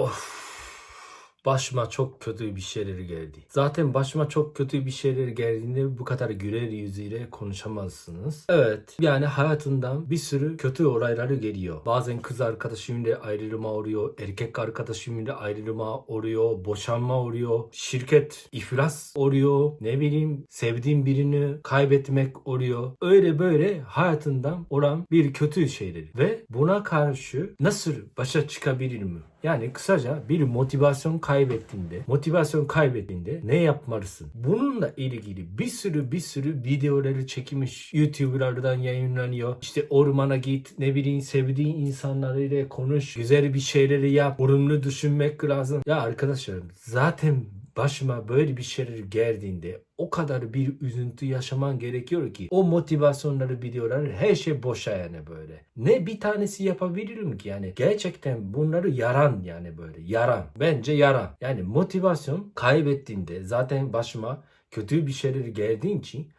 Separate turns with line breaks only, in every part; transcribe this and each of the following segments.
Of. Başıma çok kötü bir şeyler geldi. Zaten başıma çok kötü bir şeyler geldiğinde bu kadar güler yüzüyle konuşamazsınız. Evet yani hayatından bir sürü kötü olayları geliyor. Bazen kız arkadaşımla ayrılma oluyor. Erkek arkadaşımla ayrılma oluyor. Boşanma oluyor. Şirket iflas oluyor. Ne bileyim sevdiğim birini kaybetmek oluyor. Öyle böyle hayatından olan bir kötü şeyler. Ve buna karşı nasıl başa çıkabilir mi? Yani kısaca bir motivasyon kaybettiğinde, motivasyon kaybettiğinde ne yapmalısın? Bununla ilgili bir sürü bir sürü videoları çekilmiş YouTuber'lardan yayınlanıyor. İşte ormana git, ne bileyim sevdiğin insanlarıyla konuş, güzel bir şeyleri yap, olumlu düşünmek lazım. Ya arkadaşlar zaten başıma böyle bir şeyler geldiğinde o kadar bir üzüntü yaşaman gerekiyor ki o motivasyonları videoları her şey boşa yani böyle. Ne bir tanesi yapabilirim ki yani gerçekten bunları yaran yani böyle yaran. Bence yaran. Yani motivasyon kaybettiğinde zaten başıma kötü bir şeyler geldiği için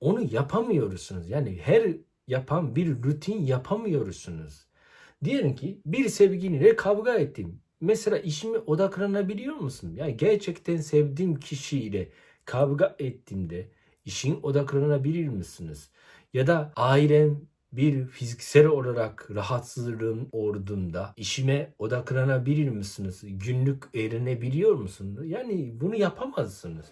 onu yapamıyorsunuz. Yani her yapan bir rutin yapamıyorsunuz. Diyelim ki bir sevgiliyle kavga ettim. Mesela işime odaklanabiliyor musun? Yani gerçekten sevdiğim kişiyle kavga ettiğimde işin odaklanabilir misiniz? Ya da ailem bir fiziksel olarak rahatsızlığım olduğunda işime odaklanabilir misiniz? Günlük eğlenebiliyor musunuz? Yani bunu yapamazsınız.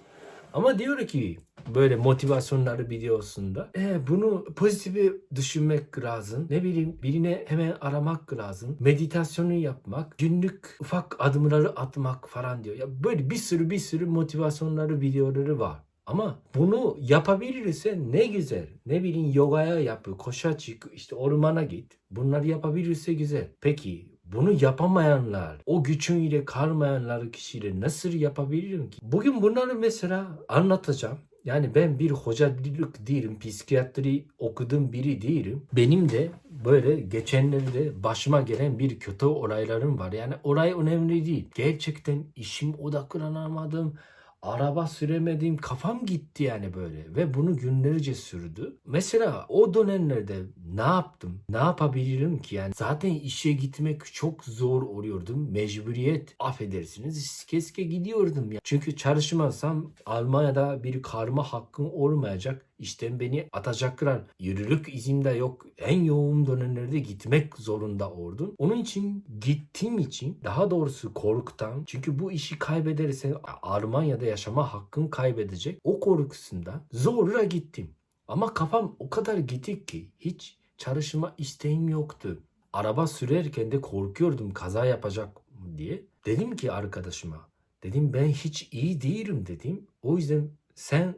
Ama diyor ki böyle motivasyonları videosunda e, bunu pozitife düşünmek lazım. Ne bileyim birine hemen aramak lazım. Meditasyonu yapmak, günlük ufak adımları atmak falan diyor. Ya böyle bir sürü bir sürü motivasyonları videoları var. Ama bunu yapabilirse ne güzel. Ne bileyim yogaya yap, koşa çık, işte ormana git. Bunları yapabilirse güzel. Peki bunu yapamayanlar, o gücüyle kalmayanlar kişiyle nasıl yapabilirim ki? Bugün bunları mesela anlatacağım. Yani ben bir hocacılık değilim, psikiyatri okudum biri değilim. Benim de böyle geçenlerde başıma gelen bir kötü olaylarım var. Yani olay önemli değil. Gerçekten işim odaklanamadım. Araba süremedim. Kafam gitti yani böyle. Ve bunu günlerce sürdü. Mesela o dönemlerde ne yaptım? Ne yapabilirim ki? Yani zaten işe gitmek çok zor oluyordu. Mecburiyet. Affedersiniz. Keşke gidiyordum ya. Çünkü çalışmazsam Almanya'da bir karma hakkım olmayacak. İşten beni atacaklar. Yürürlük izin de yok. En yoğun dönemlerde gitmek zorunda oldum. Onun için gittiğim için daha doğrusu korktan çünkü bu işi kaybedersen Almanya'da yaşama hakkın kaybedecek. O korkusunda zorla gittim. Ama kafam o kadar gitik ki hiç çalışma isteğim yoktu. Araba sürerken de korkuyordum kaza yapacak diye. Dedim ki arkadaşıma dedim ben hiç iyi değilim dedim. O yüzden sen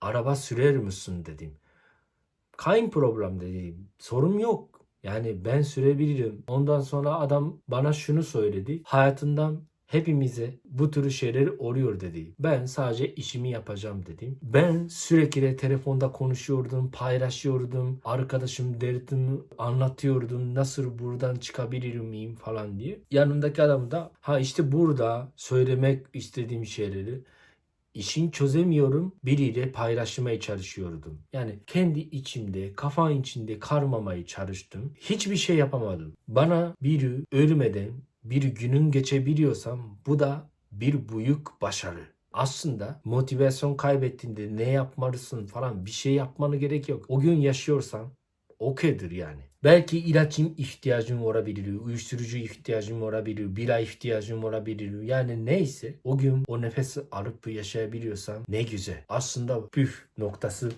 araba sürer misin dedim. Kein problem dedi. Sorun yok. Yani ben sürebilirim. Ondan sonra adam bana şunu söyledi. Hayatından hepimize bu tür şeyler oluyor dedi. Ben sadece işimi yapacağım dedim. Ben sürekli telefonda konuşuyordum, paylaşıyordum. Arkadaşım derdimi anlatıyordum. Nasıl buradan çıkabilir miyim falan diye. Yanındaki adam da ha işte burada söylemek istediğim şeyleri işin çözemiyorum biriyle paylaşmaya çalışıyordum. Yani kendi içimde, kafam içinde karmamaya çalıştım. Hiçbir şey yapamadım. Bana biri ölmeden bir günün geçebiliyorsam bu da bir büyük başarı. Aslında motivasyon kaybettiğinde ne yapmalısın falan bir şey yapmanı gerek yok. O gün yaşıyorsan okeydir yani. Belki ilacım ihtiyacım olabilir, uyuşturucu ihtiyacım olabilir, bira ihtiyacım olabilir. Yani neyse o gün o nefesi alıp yaşayabiliyorsam ne güzel. Aslında püf noktası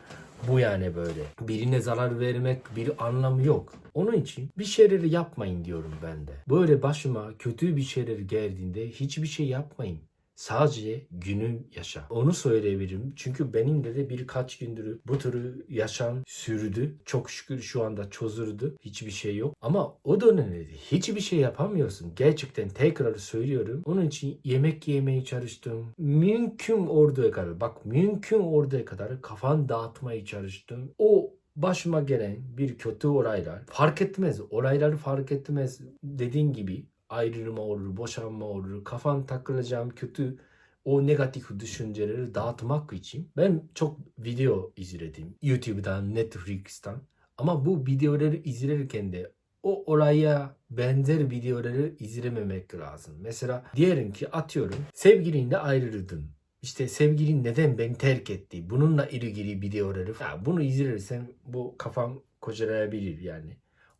bu yani böyle. Birine zarar vermek bir anlamı yok. Onun için bir şeyleri yapmayın diyorum ben de. Böyle başıma kötü bir şeyler geldiğinde hiçbir şey yapmayın. Sadece günü yaşa. Onu söyleyebilirim. Çünkü benim de, de birkaç gündür bu tür yaşam sürdü. Çok şükür şu anda çözüldü. Hiçbir şey yok. Ama o dönemde hiçbir şey yapamıyorsun. Gerçekten tekrar söylüyorum. Onun için yemek yemeye çalıştım. Mümkün olduğu kadar bak mümkün olduğu kadar kafan dağıtmaya çalıştım. O başıma gelen bir kötü olaylar fark etmez. Olayları fark etmez. Dediğin gibi ayrılma olur, boşanma olur, kafan takılacağım kötü o negatif düşünceleri dağıtmak için ben çok video izledim. YouTube'dan, Netflix'ten. Ama bu videoları izlerken de o olaya benzer videoları izlememek lazım. Mesela diyelim ki atıyorum sevgilinle ayrıldın. İşte sevgilin neden beni terk etti? Bununla ilgili videoları. Ya bunu izlersem bu kafam kocalayabilir yani.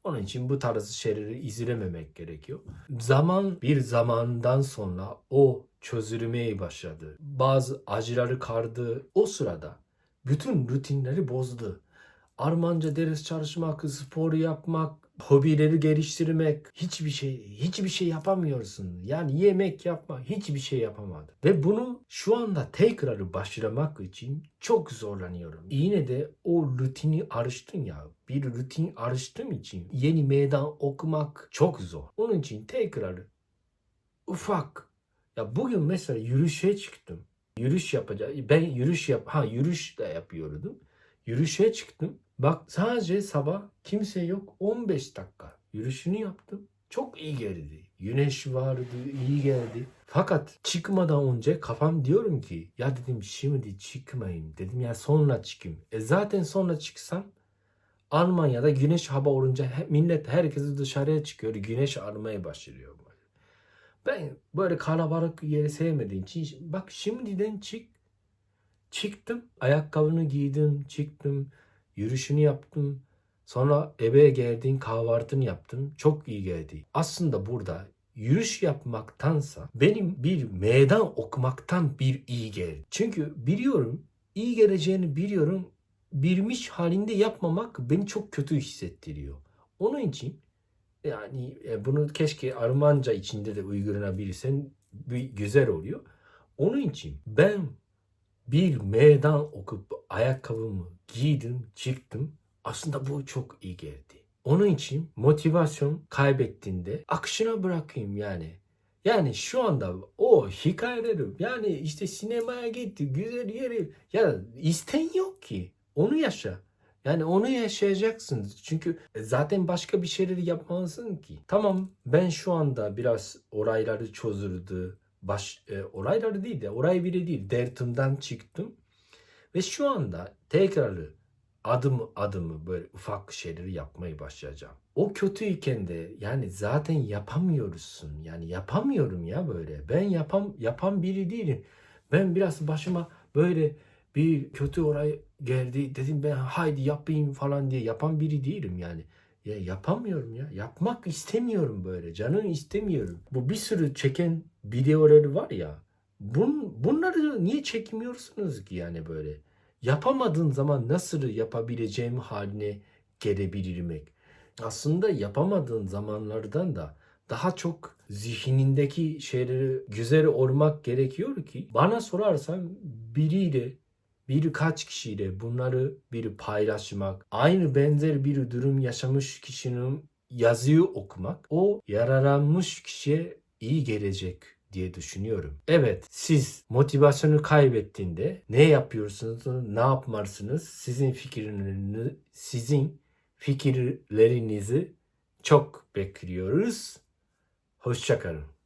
Onun için bu tarz şeyleri izlememek gerekiyor. Zaman bir zamandan sonra o çözülmeye başladı. Bazı acıları kardı. O sırada bütün rutinleri bozdu. Armanca ders çalışmak, spor yapmak, hobileri geliştirmek, hiçbir şey, hiçbir şey yapamıyorsun. Yani yemek yapma, hiçbir şey yapamadı. Ve bunu şu anda tekrar başlamak için çok zorlanıyorum. Yine de o rutini arıştın ya. Bir rutin arıştığım için yeni meydan okumak çok zor. Onun için tekrar ufak. Ya bugün mesela yürüyüşe çıktım. Yürüyüş yapacağım. Ben yürüyüş yap ha yürüyüş de yapıyordum. Yürüyüşe çıktım. Bak sadece sabah kimse yok. 15 dakika yürüyüşünü yaptım. Çok iyi geldi. Güneş vardı, iyi geldi. Fakat çıkmadan önce kafam diyorum ki ya dedim şimdi çıkmayayım. Dedim ya sonra çıkayım. E zaten sonra çıksam Almanya'da güneş hava olunca millet herkes dışarıya çıkıyor. Güneş aramaya başlıyor. Ben böyle kalabalık yeri sevmediğim için bak şimdiden çık. Çıktım. Ayakkabını giydim. Çıktım. Yürüyüşünü yaptım. Sonra eve geldim kahvaltını yaptım. Çok iyi geldi. Aslında burada yürüyüş yapmaktansa benim bir meydan okumaktan bir iyi geldi. Çünkü biliyorum iyi geleceğini biliyorum. Bilmiş halinde yapmamak beni çok kötü hissettiriyor. Onun için yani e, bunu keşke Almanca içinde de uygulanabilirsen bir güzel oluyor. Onun için ben bir meydan okup ayakkabımı giydim, çıktım. Aslında bu çok iyi geldi. Onun için motivasyon kaybettiğinde akışına bırakayım yani. Yani şu anda o hikayeleri yani işte sinemaya gitti güzel yeri ya isten yok ki onu yaşa. Yani onu yaşayacaksınız. Çünkü zaten başka bir şeyleri yapmalısın ki. Tamam ben şu anda biraz orayları çözüldü. Baş, e, orayları değil de orayı bile değil. Dertimden çıktım. Ve şu anda tekrar adım adımı böyle ufak şeyleri yapmayı başlayacağım. O kötüyken de yani zaten yapamıyorsun. Yani yapamıyorum ya böyle. Ben yapam yapan biri değilim. Ben biraz başıma böyle bir kötü olay geldi dedim ben haydi yapayım falan diye yapan biri değilim yani. Ya yapamıyorum ya. Yapmak istemiyorum böyle. Canım istemiyorum. Bu bir sürü çeken videoları var ya. Bun, bunları niye çekmiyorsunuz ki yani böyle? Yapamadığın zaman nasıl yapabileceğim haline gelebilirim? Aslında yapamadığın zamanlardan da daha çok zihnindeki şeyleri güzel olmak gerekiyor ki bana sorarsan biriyle birkaç kişiyle bunları bir paylaşmak, aynı benzer bir durum yaşamış kişinin yazıyı okumak o yararlanmış kişiye iyi gelecek diye düşünüyorum. Evet siz motivasyonu kaybettiğinde ne yapıyorsunuz, ne yapmalısınız? Sizin fikirlerinizi, sizin fikirlerinizi çok bekliyoruz. Hoşçakalın.